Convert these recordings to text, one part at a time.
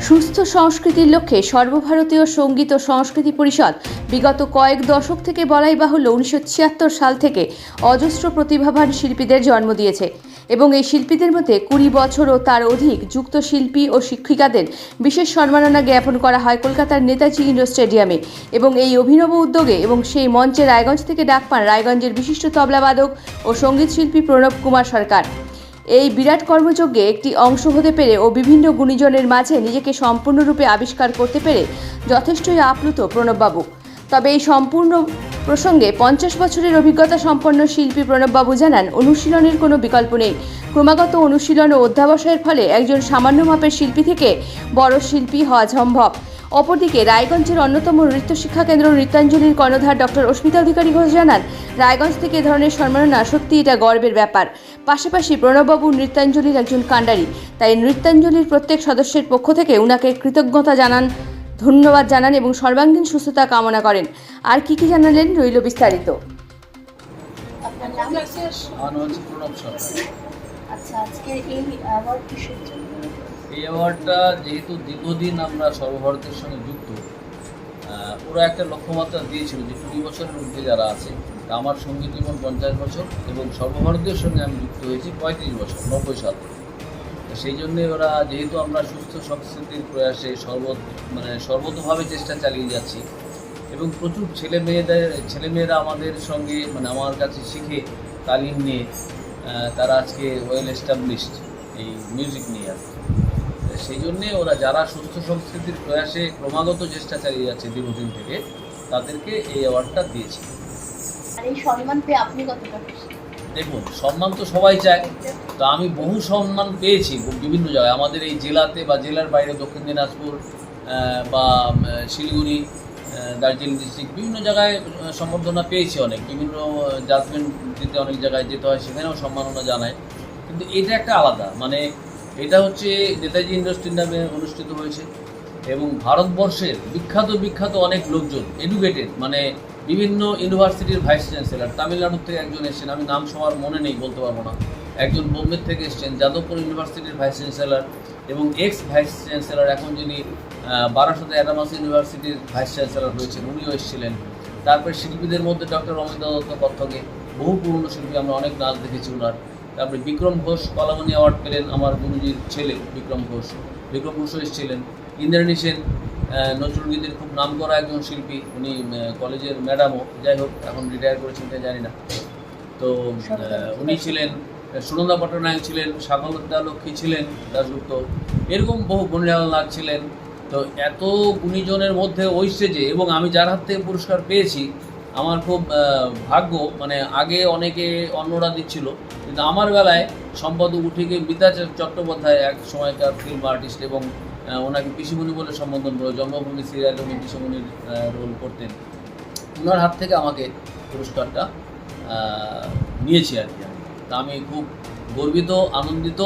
সুস্থ সংস্কৃতির লক্ষ্যে সর্বভারতীয় সংগীত ও সংস্কৃতি পরিষদ বিগত কয়েক দশক থেকে বলাই বাহুল্য উনিশশো ছিয়াত্তর সাল থেকে অজস্র প্রতিভাবান শিল্পীদের জন্ম দিয়েছে এবং এই শিল্পীদের মধ্যে কুড়ি বছর ও তার অধিক যুক্ত শিল্পী ও শিক্ষিকাদের বিশেষ সম্মাননা জ্ঞাপন করা হয় কলকাতার নেতাজি ইন্ডোর স্টেডিয়ামে এবং এই অভিনব উদ্যোগে এবং সেই মঞ্চে রায়গঞ্জ থেকে ডাক পান রায়গঞ্জের বিশিষ্ট তবলাবাদক ও সংগীত শিল্পী প্রণব কুমার সরকার। এই বিরাট কর্মযজ্ঞে একটি অংশ হতে পেরে ও বিভিন্ন গুণীজনের মাঝে নিজেকে সম্পূর্ণরূপে আবিষ্কার করতে পেরে যথেষ্টই আপ্লুত প্রণববাবু। তবে এই সম্পূর্ণ প্রসঙ্গে পঞ্চাশ বছরের অভিজ্ঞতা সম্পন্ন শিল্পী প্রণববাবু জানান, অনুশীলনের কোনো বিকল্প নেই। ক্রমাগত অনুশীলন ও অধ্যাবসায়ের ফলে একজন সামান্য মাপের শিল্পী থেকে বড় শিল্পী হওয়া সম্ভব। অপরদিকে রায়গঞ্জের অন্যতম নৃত্য শিক্ষা কেন্দ্র নৃত্যাঞ্জলির কর্ণধার ডক্টর অস্মিতা অধিকারী ঘোষ জানান, রায়গঞ্জ থেকে এ ধরনের সম্মাননা সত্যি এটা গর্বের ব্যাপার। পাশাপাশি প্রণববাবু নৃত্যাঞ্জলির একজন কাণ্ডারি। তাই নৃত্যাঞ্জলির প্রত্যেক সদস্যের পক্ষ থেকে উনাকে কৃতজ্ঞতা জানান ধন্যবাদ জানান এবং সর্বাঙ্গীন সুস্থতা কামনা করেন। আর কি কি জানালেন রইল বিস্তারিত। আচ্ছা আজকে এই অ্যাওয়ার্ডটা যেহেতু দীর্ঘদিন আমরা সর্বভারতের সঙ্গে যুক্ত ওরা একটা লক্ষ্যমাত্রা দিয়েছিল যে কুড়ি বছরের ঊর্ধ্বে যারা আছে আমার সংগীত জীবন পঞ্চাশ বছর এবং সর্বভারতীয় সঙ্গে আমি যুক্ত হয়েছি পঁয়ত্রিশ বছর, নব্বই সাল। সেই জন্যে ওরা, যেহেতু আমরা সুস্থ সংস্কৃতির প্রয়াসে সর্ব মানে সর্বতভাবে চেষ্টা চালিয়ে যাচ্ছি এবং প্রচুর ছেলে মেয়েদের, ছেলে মেয়েরা আমাদের সঙ্গে মানে আমার কাছে শিখে তালিম নিয়ে তারা আজকে ওয়েল এস্টাবলিশড এই মিউজিক নিয়ে আর সেই জন্যে ওরা যারা সুস্থ সংস্কৃতির প্রয়াসে ক্রমাগত চেষ্টা চালিয়ে যাচ্ছে দীর্ঘদিন থেকে, তাদেরকে এই অ্যাওয়ার্ডটা দিয়েছে। দেখুন, সম্মান তো সবাই চায়, তো আমি বহু সম্মান পেয়েছি বিভিন্ন জায়গায়। আমাদের এই জেলাতে বা জেলার বাইরে, দক্ষিণ দিনাজপুর বা শিলিগুড়ি দার্জিলিং ডিস্ট্রিক্ট বিভিন্ন জায়গায় সম্বর্ধনা পেয়েছি অনেক। বিভিন্ন জাজমেন্ট দিতে অনেক জায়গায় যেতে হয়, সেখানেও সম্মাননা জানায়। কিন্তু এটা একটা আলাদা। মানে এটা হচ্ছে নেতাজি ইন্ডাস্ট্রি নামে অনুষ্ঠিত হয়েছে এবং ভারতবর্ষের বিখ্যাত বিখ্যাত অনেক লোকজন এডুকেটেড মানে বিভিন্ন ইউনিভার্সিটির ভাইস চ্যান্সেলর তামিলনাড়ু থেকে একজন এসেছেন, আমি নাম সবার মনে নেই, বলতে পারব না। একজন বোম্বে থেকে এসেছেন, যাদবপুর ইউনিভার্সিটির ভাইস চ্যান্সেলর এবং এক্স ভাইস চ্যান্সেলর এখন যিনি বারাসতে অ্যাডামাস ইউনিভার্সিটির ভাইস চ্যান্সেলর হয়েছেন, উনিও এসেছিলেন। তারপরে শিল্পীদের মধ্যে ডক্টর অমিতা দত্ত কত্থকে, বহু পুরনো শিল্পী, আমরা অনেক নাচ দেখেছি ওনার তারপরে বিক্রম ঘোষ, কলামণি অ্যাওয়ার্ড পেলেন আমার গুরুজির ছেলে, বিক্রম ঘোষ। বিক্রম ঘোষও এসেছিলেন। ইন্দ্রাণী সেন নজরুল গীতির খুব নাম করা একজন শিল্পী উনি কলেজের ম্যাডামও। যাই হোক এখন রিটায়ার করেছেন জানি না। তো উনি ছিলেন সুনন্দা পট্টনায়ক ছিলেন সাগরদা লক্ষ্মী ছিলেন দাসগুপ্ত এরকম বহু গুণীলাল নাগ ছিলেন। তো এত গুণীজনের মধ্যে ওই স্টেজে এবং আমি যার হাত থেকে পুরস্কার পেয়েছি আমার খুব ভাগ্য মানে আগে অনেকে অন্যরা দিচ্ছিল কিন্তু আমার বেলায় সম্পাদক উঠে গিয়ে বিদ্যা চট্টোপাধ্যায় এক সময়কার ফিল্ম আর্টিস্ট এবং ওনাকে পিসিমণি বলে সম্বোধন করে জন্মভূমি সিরিয়াল উনি পিসিমণির রোল করতেন। ওনার হাত থেকে আমাকে পুরস্কারটা নিয়েছি আর কি তা আমি খুব গর্বিত আনন্দিত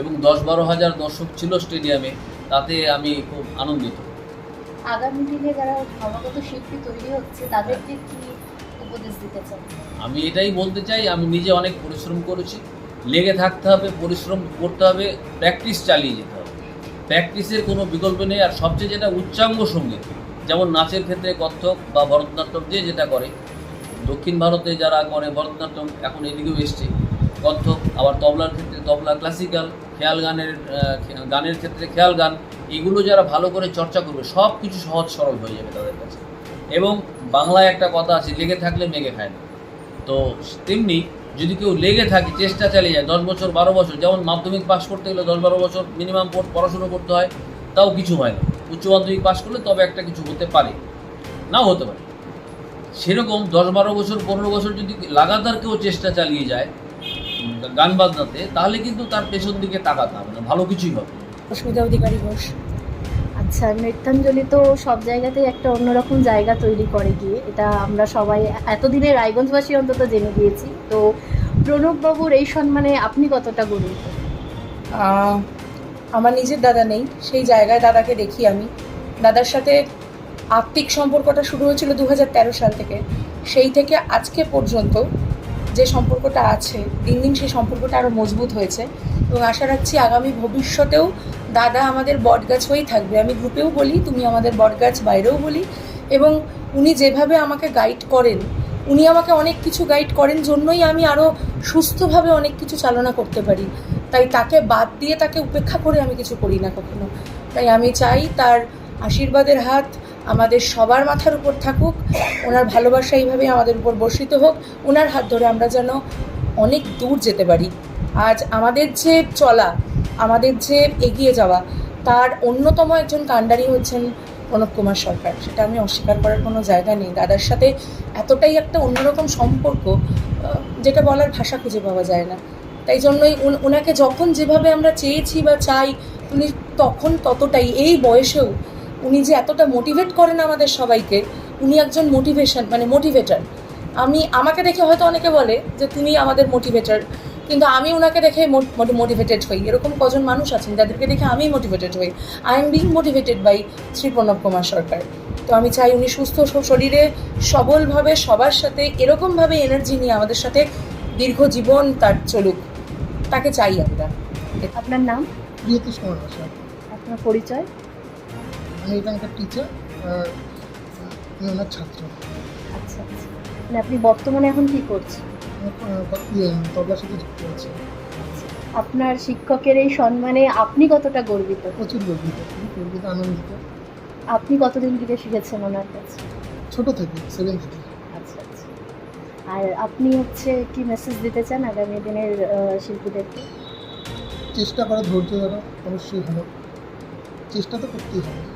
এবং দশ বারো হাজার দর্শক ছিল স্টেডিয়ামে তাতে আমি খুব আনন্দিত। আগামী দিনে যারা নবাগত শিল্পী তৈরি হচ্ছে তাদেরকে কি উপদেশ দিতে চান? আমি এটাই বলতে চাই আমি নিজে অনেক পরিশ্রম করেছি। লেগে থাকতে হবে পরিশ্রম করতে হবে প্র্যাকটিস চালিয়ে যেতে প্র্যাকটিসের কোনো বিকল্প নেই, আর সবচেয়ে যেটা উচ্চাঙ্গ সংগীত, যেমন নাচের ক্ষেত্রে কত্থক বা ভরতনাট্যম যে যেটা করে। দক্ষিণ ভারতে যারা করে ভরতনাট্যম, এখন এদিকেও এসছে। কত্থক, আবার তবলার ক্ষেত্রে তবলা ক্লাসিক্যাল, খেয়াল গানের গানের ক্ষেত্রে খেয়াল গান, এগুলো যারা ভালো করে চর্চা করবে সব কিছু সহজ সরল হয়ে যাবে তাদের কাছে। এবং বাংলায় একটা কথা আছে, লেগে থাকলে মেঘে খায় না। তো তেমনি যদি কেউ লেগে থাকে চেষ্টা চালিয়ে যায় দশ বছর বারো বছর যেমন মাধ্যমিক পাস করতে গেলে দশ বারো বছর মিনিমাম পড়াশুনো করতে হয় তাও কিছু হয় না। উচ্চ মাধ্যমিক পাস করলে তবে একটা কিছু হতে পারে। নাও হতে পারে। সেরকম দশ বারো বছর পনেরো বছর যদি লাগাতার কেউ চেষ্টা চালিয়ে যায় গান বাজনাতে তাহলে কিন্তু তার পেছন দিকে তাকাতে হবে না ভালো কিছুই হবে। অস্মিতা অধিকারী ঘোষ। আচ্ছা নৃত্যাঞ্জলি তো সব জায়গাতেই একটা অন্যরকম জায়গা তৈরি করে গিয়ে এটা আমরা সবাই এতদিনে রায়গঞ্জবাসী অন্তত জেনে গিয়েছি। তো প্রণববাবুর এই সম্মানে আপনি কতটা গর্বিত? আমার নিজের দাদা নেই, সেই জায়গায় দাদাকে দেখি আমি। দাদার সাথে আত্মিক সম্পর্কটা শুরু হয়েছিল দু হাজার তেরো সাল থেকে। সেই থেকে আজকে পর্যন্ত যে সম্পর্কটা আছে, দিন দিন সেই সম্পর্কটা আরও মজবুত হয়েছে এবং আশা রাখছি আগামী ভবিষ্যতেও দাদা আমাদের বটগাছ হয়েই থাকবে। আমি গ্রুপেও বলি, তুমি আমাদের বটগাছ বাইরেও বলি এবং উনি যেভাবে আমাকে গাইড করেন উনি আমাকে অনেক কিছু গাইড করেন জন্যই আমি আরও সুস্থভাবে অনেক কিছু চালনা করতে পারি। তাই তাকে বাদ দিয়ে তাকে উপেক্ষা করে আমি কিছু করি না কখনো। তাই আমি চাই তার আশীর্বাদের হাত আমাদের সবার মাথার উপর থাকুক, ওনার ভালোবাসা এইভাবে আমাদের উপর বর্ষিত হোক, ওনার হাত ধরে আমরা যেন অনেক দূর যেতে পারি। আজ আমাদের যে চলা, আমাদের যে এগিয়ে যাওয়া, তার অন্যতম একজন কাণ্ডারি হচ্ছেন প্রণব কুমার সরকার। সেটা আমি অস্বীকার করার কোনো জায়গা নেই। দাদার সাথে এতটাই একটা অন্যরকম সম্পর্ক যেটা বলার ভাষা খুঁজে পাওয়া যায় না। তাই জন্যই ওনাকে যখন যেভাবে আমরা চেয়েছি বা চাই, উনি তখন ততটাই, এই বয়সেও উনি যে এতটা মোটিভেট করেন আমাদের সবাইকে, উনি একজন মোটিভেশন মানে মোটিভেটার আমি, আমাকে দেখে হয়তো অনেকে বলে যে, তুমি আমাদের মোটিভেটার কিন্তু আমি ওনাকে দেখে মোটিভেটেড হই। এরকম কজন মানুষ আছেন যাদেরকে দেখে আমি মোটিভেটেড হই। I am being motivated by Shri Pranab Kumar Sarkar. তো আমি চাই উনি সুস্থ শরীরে সবলভাবে সবার সাথে এরকমভাবে এনার্জি নিয়ে আমাদের সাথে দীর্ঘ জীবন তার চলুক। তাকে চাই আমরা। আপনার নাম? প্রিয়তোষ কুমার আপনার পরিচয়? আমি এখানকার টিচার আর আমি ওনার ছাত্র। আচ্ছা আচ্ছা। মানে আপনি বর্তমানে এখন কি করছেন? তবলার সাথে যুক্ত আছে। আপনার শিক্ষকের এই সম্মানে আপনি কতটা গর্বিত? প্রচুর গর্বিত খুবই গর্বিত আনন্দিত। আপনি কতদিন থেকে শিখেছেন ওনার কাছে? ছোট থেকে সেভেন থেকে। আচ্ছা আচ্ছা। আর আপনি হচ্ছে কি মেসেজ দিতে চান আগামী দিনের শিল্পীদেরকে? চেষ্টা করা ধৈর্য ধরা অবশ্যই ভালো। চেষ্টা তো করতেই হবে।